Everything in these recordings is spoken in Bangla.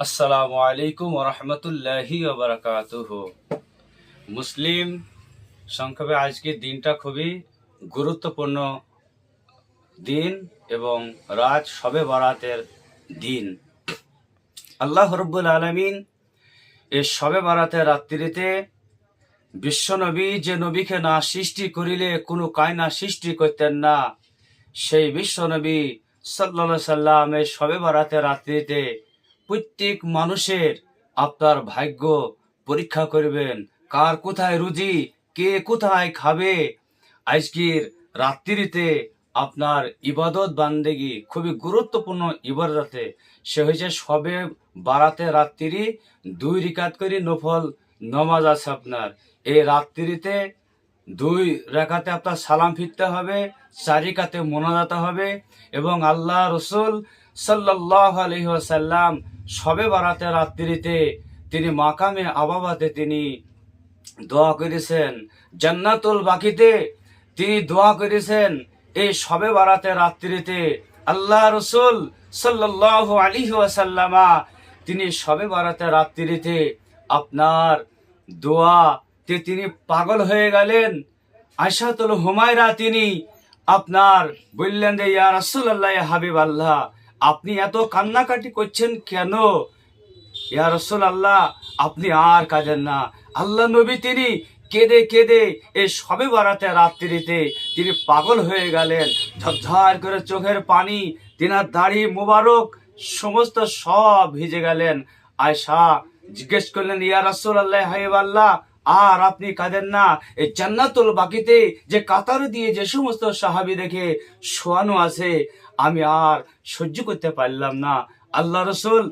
আসসালামু আলাইকুম রহমতুল্লাহি বারাকাতুহ মুসলিম সংক্ষেপে আজকের দিনটা খুবই গুরুত্বপূর্ণ দিন এবং রাত সবে বারাতের দিন। আল্লাহ রব্বুল আলমিন এই সবে বারাতের রাত্রিতে বিশ্বনবী যে নবীকে না সৃষ্টি করিলে কোনো কায়না সৃষ্টি করতেন না, সেই বিশ্বনবী সাল্লা সাল্লামের সবে বারাতের রাত্রিতে প্রত্যেক মানুষের আপনার ভাগ্য পরীক্ষা করবেন। কার কোথায় রুজি, কে কোথায় খাবে? আজকের রাত্রিতে আপনার ইবাদত বান্দেগি খুবই গুরুত্বপূর্ণ ইবাদতে। সে হয়েছে সবে বারাতে রাত্রি দুই রিকাত করে নফল নমাজ আছে আপনার। এই রাত্রিতে দুই রেখাতে আপনার সালাম ফিরতে হবে চারিকাতে মোনাজাতে হবে এবং আল্লাহ রসুল সাল্লাহ আলহিহাসাল্লাম সবে বারাতে রাত্রিতে তিনি মাকামে আবাবাতে তিনি দোয়া করেছেন। জান্নাতুল বাকিতে তিনি দোয়া করেছেন এই সবে বারাতে রাত্রিতে। আল্লাহ রসুল সাল্লাহ আলী ওয়াসাল্লামা তিনি সবে বারাতে রাত্রিতে আপনার দোয়া তে তিনি পাগল হয়ে গেলেন। আশাতুল হুমায়রা তিনি আপনার বললেন যে, ইয়া রাসূলুল্লাহ, ইয়া হাবিব আল্লাহ আপনি এত কান্নাকাটি করছেন কেন? ইয়া রসুল আল্লাহ আপনি আর কাঁদেন না। আল্লাহ নবী তিনি কেঁদে কেঁদে এই সবে বারাতে রাত্রিতে তিনি পাগল হয়ে গেলেন। ঝরঝর করে চোখের পানি, তিনার দাড়ি মুবারক সমস্ত সব ভিজে গেলেন। আয়সা জিজ্ঞেস করলেন, ইয়া রাসূল আল্লাহ হাইব আল্লাহ, আর আপনি কাঁদেন না। এই জান্নাতুল বাকিতে যে কাতার দিয়ে যে সমস্ত সাহাবি দেখে শোয়ানো আছে আমি আর সহ্য করতে পারলাম না। আল্লাহ রসুল,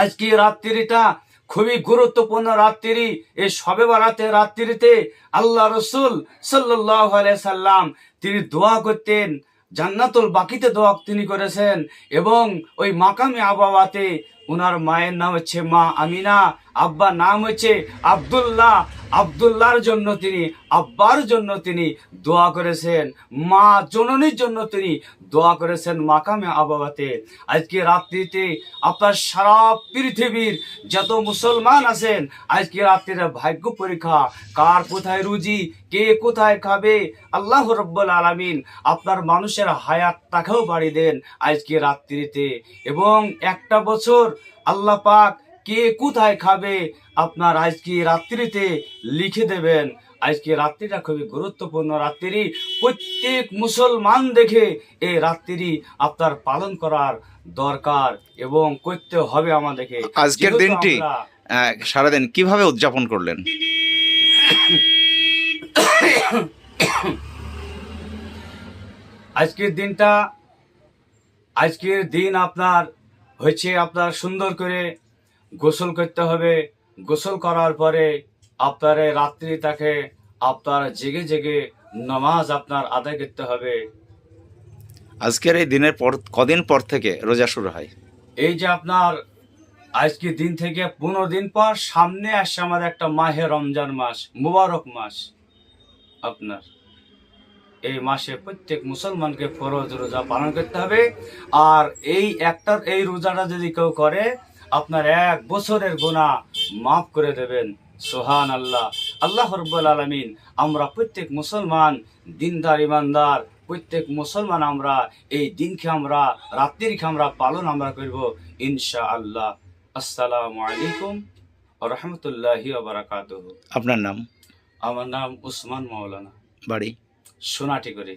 আজকে রাত্রিটা খুবই গুরুত্বপূর্ণ রাত্রি। এই সবে বারাতে রাত্রিতে আল্লাহ রসুল সাল্লাম তিনি দোয়া করতেন, জান্নাতুল বাকিতে দোয়া তিনি করেছেন এবং ওই মাকামে আবাবাতে ওনার মায়ের নাম হচ্ছে মা আমিনা, আব্বার নাম হচ্ছে আব্দুল্লাহ। আব্দুল্লাহর জন্য তিনি, আব্বার জন্য তিনি দোয়া করেছেন, মা জননীর জন্য তিনি দোয়া করেছেন মাকামে আবাবাতে আজকে রাত্রিতে আপনার সারা পৃথিবীর যত মুসলমান আছেন, আজকে রাত্রিতে ভাগ্য পরীক্ষা, কার কোথায় রুজি, কে কোথায় খাবে, আল্লাহ রব্বুল আলামিন আপনার মানুষের হায়াত তাকেও বাড়ি দেন আজকে রাত্রিতে। এবং একটা বছর আল্লাহ পাক কে কোথায় খাবে আপনার আজকে রাত্রিতে লিখে দেবেন। আজকে রাত্রিটা খুবই গুরুত্বপূর্ণ রাত্রি। প্রত্যেক মুসলমান দেখে এই রাত্রি আপনার পালন করার দরকার এবং করতে হবে আমাদেরকে। আজকের দিনটি সারাদিন কীভাবে উদযাপন করলেন? আজকের দিনটা আজকের দিন আপনার হচ্ছে আপনার সুন্দর করে গোসল করতে হবে। গোসল করার পরে আপনার রাত্রি তাকে আপনার জেগে জেগে নামাজ আপনার আদায় করতে হবে। আজকের এই দিনের পর কদিন পর থেকে রোজা শুরু হয়? এই যে আপনার আজকে দিন থেকে পনেরো দিন পর সামনে আসছে আমাদের একটা মাহে রমজান মাস মুবারক মাস। আপনার এই মাসে প্রত্যেক মুসলমানকে ফরজ রোজা পালন করতে হবে। আর এই একটা এই রোজাটা যদি কেউ করে আপনার এক বছরের গোনা মাফ করে দেবেন। সোহান আল্লাহ আল্লাহ রব্বুল আলমিন আমরা প্রত্যেক মুসলমান দিনদার ইমানদার প্রত্যেক মুসলমান আমরা এই দিনকে আমরা রাত্রিকে আমরা পালন আমরা করব ইনশা আল্লাহ আসসালামু আলাইকুম রহমতুল্লাহি আপনার নাম? আমার নাম উসমান মাওলানা। বাড়ি? সোনাটি করে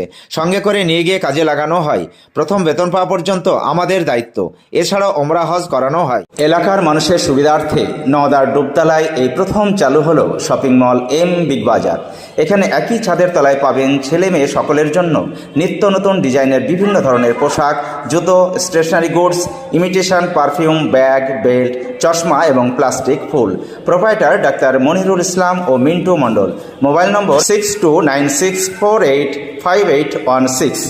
রয়েছে সঙ্গে করে নিয়ে গিয়ে কাজে লাগানো হয়। প্রথম বেতন পাওয়া পর্যন্ত আমাদের দায়িত্ব। এছাড়াও ওমরা হজ করানো হয়। এলাকার মানুষের সুবিধার্থে নওদার ডুবতলায় এই প্রথম চালু হলো শপিং মল এম বিগ বাজার। এখানে একই ছাদের তলায় পাবেন ছেলে মেয়ে সকলের জন্য নিত্য নতুন ডিজাইনের বিভিন্ন ধরনের পোশাক, জুতো stationery goods imitation perfume bag belt চশমা এবং প্লাস্টিক ফুল। প্রোপাইটার ডাক্তার মনিরুল ইসলাম ও Mintu Mondal. Mobile number six two nine six four eight five eight one six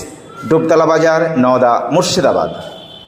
Dubtala Bazar Nawda Murshidabad